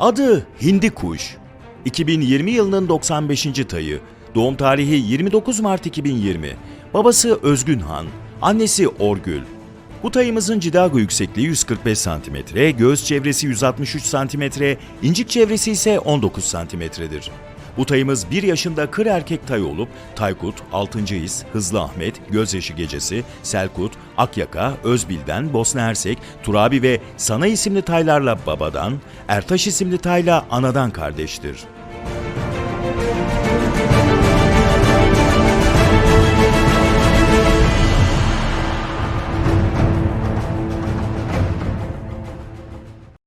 Adı Hindi Kuş. 2020 yılının 95. tayı. Doğum tarihi 29 Mart 2020. Babası Özgün Han, annesi Orgül. Bu tayımızın cidago yüksekliği 145 cm, göğüs çevresi 163 cm, incik çevresi ise 19 cm'dir. Utayımız 1 yaşında kır erkek tay olup Taykut, Altıncı His, Hızlı Ahmet, Gözyaşı Gecesi, Selkut, Akyaka, Özbil'den Bosna Hersek, Turabi ve Sana isimli taylarla babadan, Ertaş isimli tayla anadan kardeştir. Müzik